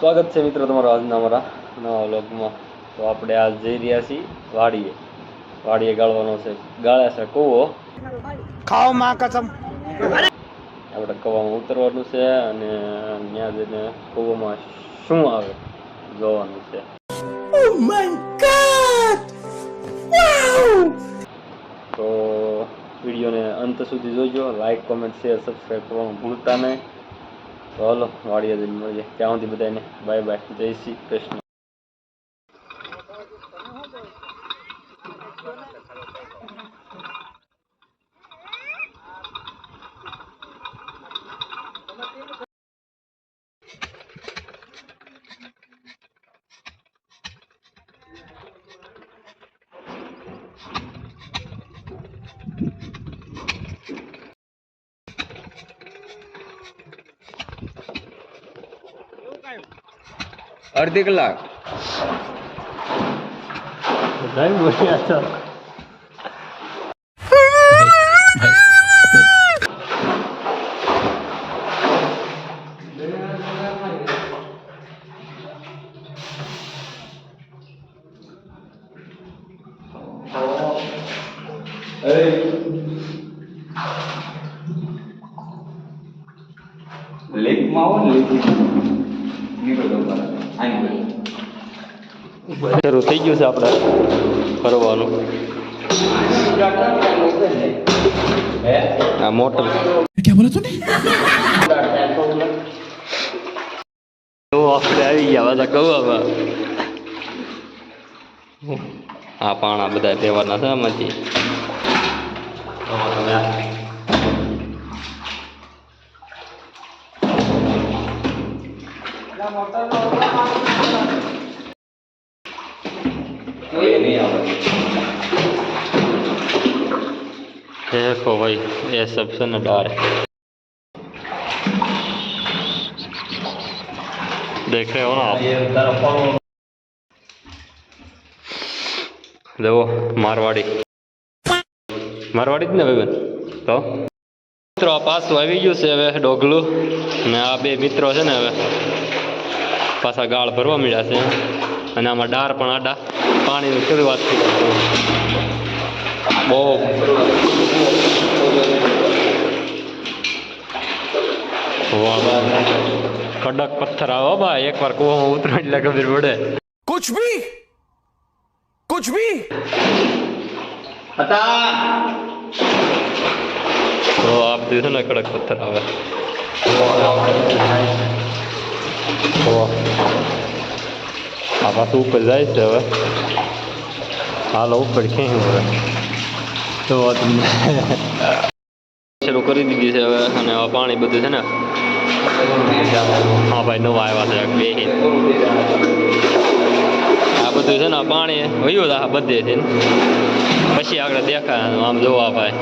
સ્વાગત છે મિત્રો તમારો આજના અમારા નવા વ્લોગમાં. તો આપણે આજ જઈ રહ્યા છીએ વાડીએ. વાડીએ ગાળવાનો છે. ગાળ્યા છે કૂવો. ખાઓ માં કસમ. આપણે કવામાં ઉતરવાનું છે અને ત્યાં જઈને કૂવામાં શું આવે જોવાનું છે. તો વિડીયોને અંત સુધી જોજો. લાઈક કોમેન્ટ શેર સબસ્ક્રાઈબ કરવાનું ભૂલતા નહીં. તો હાલો જઈને મળીએ ત્યાં સુધી બધાને બાય બાય જય શ્રી કૃષ્ણ. અડધી કલાક બધા બોલ્યા છો લેકમાં આવો ને લેક નીકળો બરાબર આઈ શરૂ થઈ ગયું છે આપણે ફરવાનું. આ મોટર. તો આપણે આવી ગયા બધા કવામાં આ પાણા બધા દેવાના છે આમાંથી. देखो भाई ये सबसे न डर है देख रहे हो ना आप એ તારો ફોલો देखो मारवाड़ी મારવાડી જ ને ભાઈ તો મિત્રો આ પાછું આવી ગયું છે હવે ડોગલું ને આ બે મિત્રો છે ને હવે પાછા ગાળ ભરવા મળ્યા છે અને આમાં ડાર પણ આડા પાણીની શરૂઆત થઈ બહુ કડક પથ્થર આવો બા એકવાર કુવામાં ઉતરો એટલે ખબર પડે કુછ ભી કુછ ભી હતા તો આપ દીધો ને કડક પથ્થર આવે આ પાછું ઉપર જાય છે હવે હાલો ઉપર ક્યાંય હવે તો તમને શરૂ કરી દીધી છે હવે અને હવે પાણી બધું છે ને હા ભાઈ નવા આવ્યા છે બે આ બધું છે ને પાણી વયું આ બધે છે પછી આગળ દેખાય આમ જોવા ભાઈ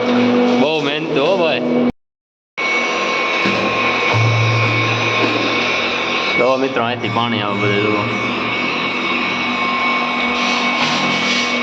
બહુ મહેનત હો ભાઈ તો મિત્રો અહીંથી પાણી આવે બધે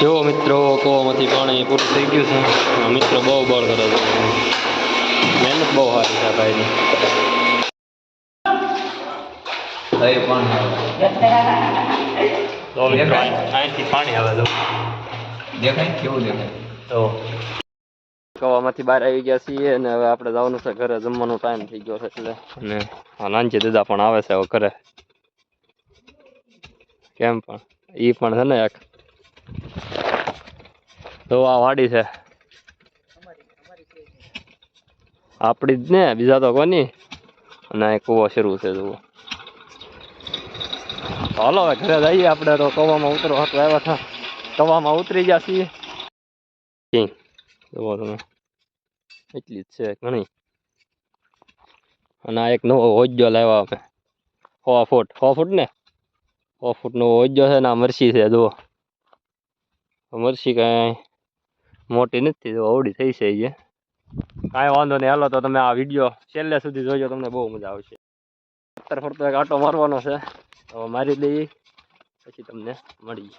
જો મિત્રો કૂવામાંથી પાણી પૂરું થઈ ગયું છે આ મિત્રો બહુ બળ કરે છે મહેનત બહુ સારી છે ભાઈની એ પણ તો મિત્રો અહીં- અહીંથી પાણી આવે છે દેખાય? કેવું દેખાય? તો. કવામાંથી બહાર આવી ગયા છીએ અને હવે આપણે જવાનું છે ઘરે જમવાનો ટાઈમ થઈ ગયો છે એટલે. અને આ નાનજી દાદા પણ આવે છે હવે ઘરે. કેમ પણ? એ પણ છે ને એક. તો આ વાડી છે. આપણી જ ને બીજા તો કોની? અને કૂવો શરૂ છે જુઓ. હાલો, હવે ઘરે જઈએ આપણે. તો કવામાં ઉતરો હતો આવ્યા હતા કવામાં ઉતરી ગયા છીએ. કિંગ જુઓ તમે. એટલી જ છે ઘણી. અને આ એક નવો હોજ્જો લાવ્યા અમે સો ફૂટ. સો ફૂટ ને? સો ફૂટનો હોજ્જો છે ને, આ મરસી છે, જુઓ. મરસી કાંઈ મોટી નથી જો અવડી થઈ છે જે કાંઈ વાંધો નહીં. હાલો, તો તમે આ વીડિયો છેલ્લે સુધી જોજો, તમને બહુ મજા આવશે. અત્યારે ફરતો એક આટો મારવાનો છે. તો મારી દઈએ પછી તમને મળી.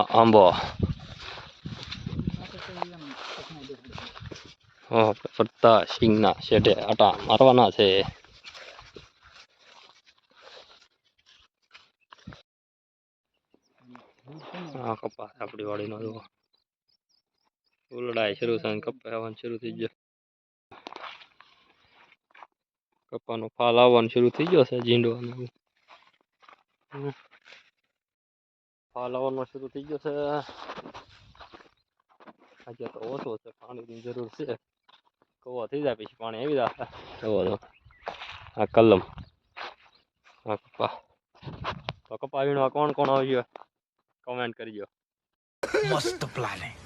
આંબો. ફરતા સિંગના શેઢે આટા મારવાના છે. હા કપા આપણી વાડીનો જુઓ. ઉલડાય શરૂ થાય ને કપા આવવાનું શરૂ થઈ ગયો. પપ્પાનો ફાલ આવવાનો શરૂ થઈ ગયો છે ઝીંડો ફાલ આવવાનો શરૂ થઈ ગયો છે. આજે તો ઓછો છે પાણીની જરૂર છે. કવા થઈ જાય પછી પાણી આવી જાય. જવો આ કલમ. હા પપ્પા તો કપા વીણવા કોણ કોણ આવી આવ્યો કમેન્ટ કરજો. મસ્ત પ્લાનિંગ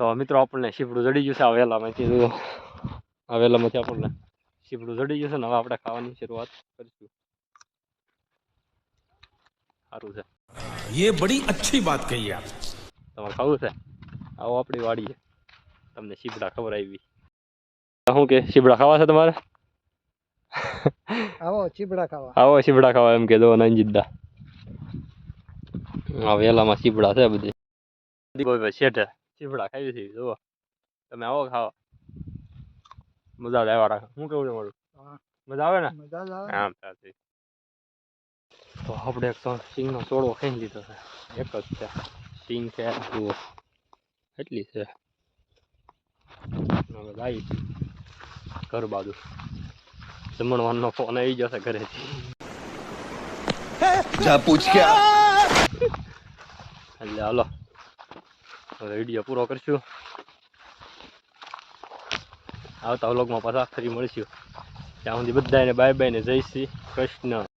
તો મિત્રો આપણને શીપડું જડી ગયું છે આ વહેલામાંથી આ વહેલામાંથી આપણને શીપડું જડી ગયું છે ને હવે આપણે ખાવાની શરૂઆત કરીશું સારું છે ये बड़ी अच्छी बात कही आप તમારે ખાવું છે આવો આપણી વાડીએ તમને શીપડા ખબર આવી શું કે શીપડા ખાવા છે તમારે આવો ચીબડા ખાવા આવો શીપડા ખાવા એમ કે દો નંજીદા આ વેલામાં શીપડા છે બધી બધી શેઠે શીપડા ખાવી છે જુઓ તમે આવો ખાવા મજા જ આવ્યા રાખે. શું કેવું છે મારું? મજા આવે ને? મજા આવે. આમ સાચી તો આપણે એક તો સિંગનો ચોળો ખાઈ લીધો છે. એક જ છે. સિંગ છે. જુઓ. એટલી છે? હવે લાવી ઘર બાજુ. જમણવારનો ફોન આવી જશે ઘરેથી. જા પૂછ કે એટલે હાલો. હવે વીડિયો પૂરો કરશું. આવતા વ્લોગમાં પાછા ફરી મળીશું. ત્યાં સુધી બધાને બાય બાય ને જય શ્રી કૃષ્ણ.